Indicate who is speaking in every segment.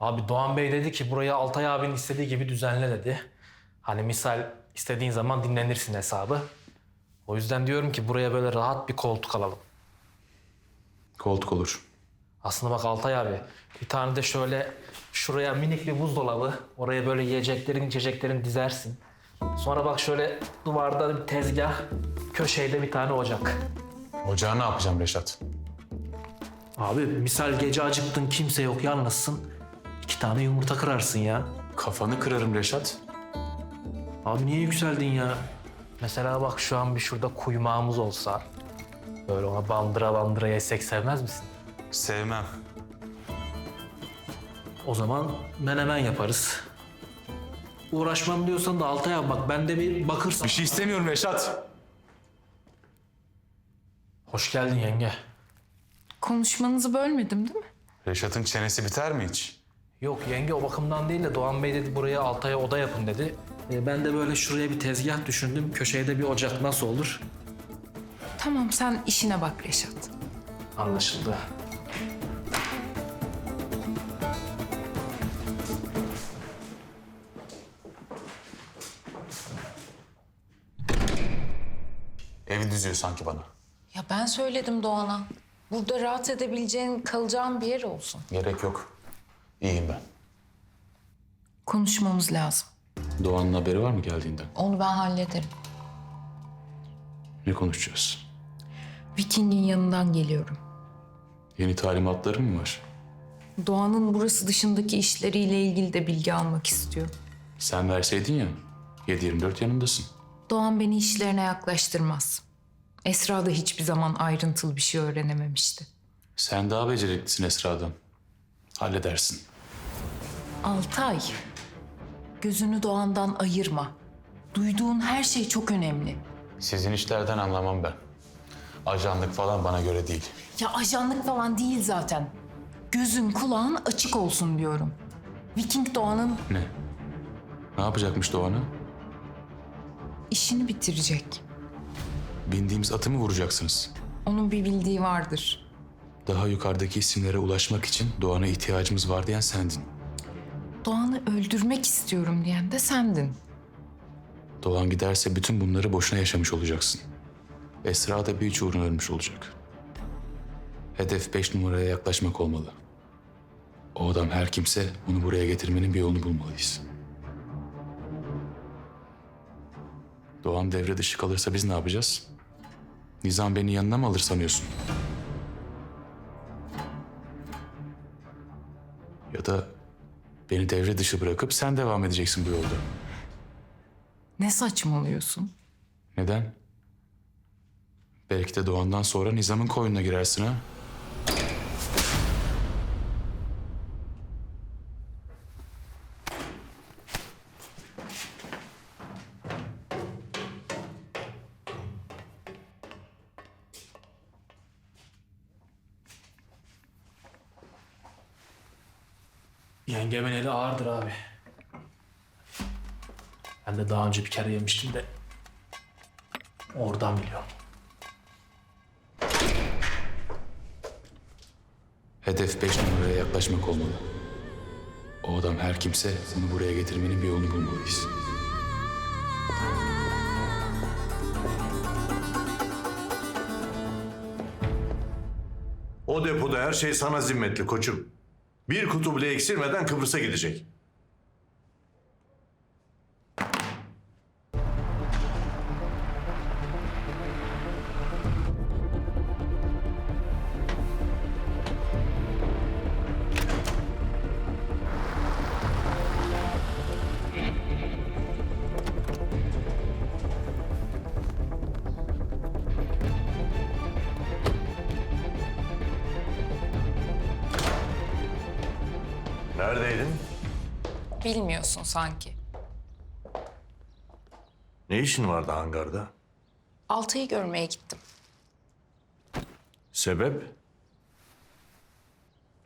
Speaker 1: Abi Doğan Bey dedi ki burayı Altay abinin istediği gibi düzenle dedi. Hani misal istediğin zaman dinlenirsin hesabı. O yüzden diyorum ki buraya böyle rahat bir koltuk alalım.
Speaker 2: Koltuk olur.
Speaker 1: Aslında bak Altay abi bir tane de şöyle şuraya minik bir buzdolabı. Oraya böyle yiyeceklerin içeceklerin dizersin. Sonra bak şöyle duvarda bir tezgah. Köşede bir tane ocak.
Speaker 2: Ocağı ne yapacağım Reşat?
Speaker 1: Abi misal gece acıktın kimse yok yalnızsın. İki tane yumurta kırarsın ya.
Speaker 2: Kafanı kırarım Reşat.
Speaker 1: Abi niye yükseldin ya? Mesela bak şu an bir şurada kuymağımız olsa. Böyle ona bandıra bandıra yesek sevmez misin?
Speaker 2: Sevmem.
Speaker 1: O zaman menemen yaparız. Uğraşmam diyorsan da Altay abi bak ben de bir bakırsam.
Speaker 2: Bir şey istemiyorum Reşat.
Speaker 1: Hoş geldin yenge.
Speaker 3: Konuşmanızı bölmedim değil mi?
Speaker 2: Reşat'ın çenesi biter mi hiç?
Speaker 1: Yok yenge o bakımdan değil de Doğan Bey dedi buraya Altay'a oda yapın dedi. Ee, ben de böyle şuraya bir tezgah düşündüm. Köşeye de bir ocak nasıl olur?
Speaker 3: Tamam sen işine bak Reşat.
Speaker 1: Anlaşıldı.
Speaker 2: Evi düzüyor sanki bana.
Speaker 3: Ya ben söyledim Doğan'a. Burada rahat edebileceğin, kalacağın bir yer olsun.
Speaker 2: Gerek yok. İyiyim ben.
Speaker 3: Konuşmamız lazım.
Speaker 2: Doğan'ın haberi var mı geldiğinden?
Speaker 3: Onu ben hallederim.
Speaker 2: Ne konuşacağız?
Speaker 3: Viking'in yanından geliyorum.
Speaker 2: Yeni talimatların mı var?
Speaker 3: Doğan'ın burası dışındaki işleriyle ilgili de bilgi almak istiyor.
Speaker 2: Sen verseydin ya. 7-24 yanındasın.
Speaker 3: Doğan beni işlerine yaklaştırmaz. Esra da hiçbir zaman ayrıntılı bir şey öğrenememişti.
Speaker 2: Sen daha beceriklisin Esra'dan. Halledersin.
Speaker 3: Altay, gözünü Doğan'dan ayırma. Duyduğun her şey çok önemli.
Speaker 2: Sizin işlerden anlamam ben. Ajanlık falan bana göre değil.
Speaker 3: Ya ajanlık falan değil zaten. Gözün kulağın açık olsun diyorum. Viking Doğan'ın
Speaker 2: Ne? Ne yapacakmış Doğan'a?
Speaker 3: işini bitirecek.
Speaker 2: Bindiğimiz atı mı vuracaksınız?
Speaker 3: Onun bir bildiği vardır.
Speaker 2: Daha yukarıdaki isimlere ulaşmak için Doğan'a ihtiyacımız var diyen sendin.
Speaker 3: Doğan'ı öldürmek istiyorum diyen de sendin.
Speaker 2: Doğan giderse bütün bunları boşuna yaşamış olacaksın. Esra da bir uğruna ölmüş olacak. Hedef beş numaraya yaklaşmak olmalı. O adam her kimse onu buraya getirmenin bir yolunu bulmalıyız. Doğan devre dışı kalırsa biz ne yapacağız? Nizam beni yanına mı alır sanıyorsun? Ya da beni devre dışı bırakıp sen devam edeceksin bu yolda.
Speaker 3: Ne saçmalıyorsun?
Speaker 2: Neden? Belki de Doğan'dan sonra Nizam'ın koyununa girersin ha?
Speaker 1: Yengemin eli ağırdır abi. Ben de daha önce bir kere yemiştim de oradan biliyorum.
Speaker 2: Hedef beş numaraya yaklaşmak olmalı. O adam her kimse onu buraya getirmenin bir yolunu bulmalıyız.
Speaker 4: O depoda her şey sana zimmetli koçum. Bir kutu bile eksilmeden Kıbrıs'a gidecek. Neredeydin?
Speaker 3: Bilmiyorsun sanki.
Speaker 4: Ne işin vardı hangarda?
Speaker 3: Altay'ı görmeye gittim.
Speaker 4: Sebep?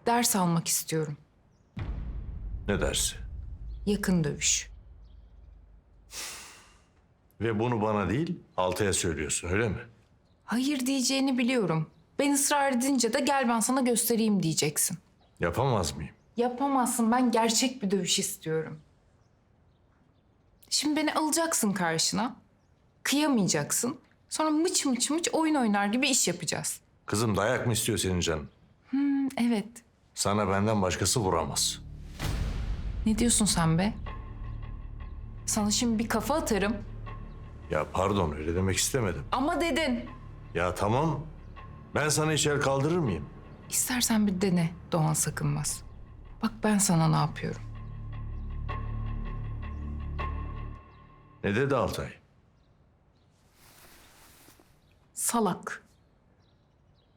Speaker 3: Ders almak istiyorum.
Speaker 4: Ne dersi?
Speaker 3: Yakın dövüş.
Speaker 4: Ve bunu bana değil, Altay'a söylüyorsun öyle mi?
Speaker 3: Hayır diyeceğini biliyorum. Ben ısrar edince de gel ben sana göstereyim diyeceksin.
Speaker 4: Yapamaz mıyım?
Speaker 3: Yapamazsın. Ben gerçek bir dövüş istiyorum. Şimdi beni alacaksın karşına. Kıyamayacaksın. Sonra mıç mıç mıç oyun oynar gibi iş yapacağız.
Speaker 4: Kızım dayak mı istiyor senin canın?
Speaker 3: Evet.
Speaker 4: Sana benden başkası vuramaz.
Speaker 3: Ne diyorsun sen be? Sana şimdi bir kafa atarım.
Speaker 4: Ya pardon öyle demek istemedim.
Speaker 3: Ama dedin.
Speaker 4: Ya tamam. Ben sana hiç el kaldırır mıyım?
Speaker 3: İstersen bir dene Doğan Sakınmaz. Bak ben sana ne yapıyorum.
Speaker 4: Ne dedi Altay?
Speaker 3: Salak.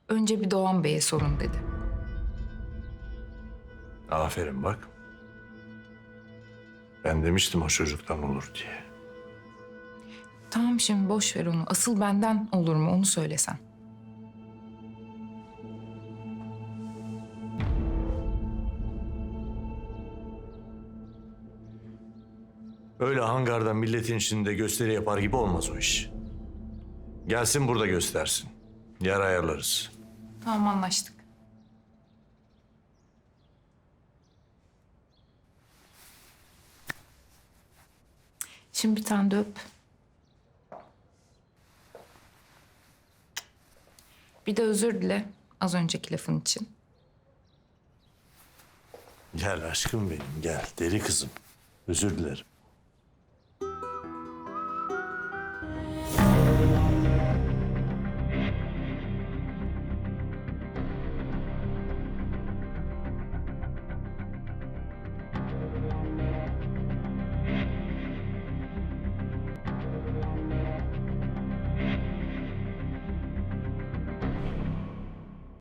Speaker 3: Önce bir Doğan Bey'e sorun dedi.
Speaker 4: Aferin bak. Ben demiştim o çocuktan olur diye.
Speaker 3: Tamam şimdi boş ver onu. Asıl benden olur mu onu söylesen.
Speaker 4: Öyle hangarda milletin içinde gösteri yapar gibi olmaz o iş. Gelsin burada göstersin. Yer ayarlarız.
Speaker 3: Tamam anlaştık. Şimdi bir tane de öp. Bir de özür dile az önceki lafın için.
Speaker 4: Gel aşkım benim gel deri kızım. Özür dilerim.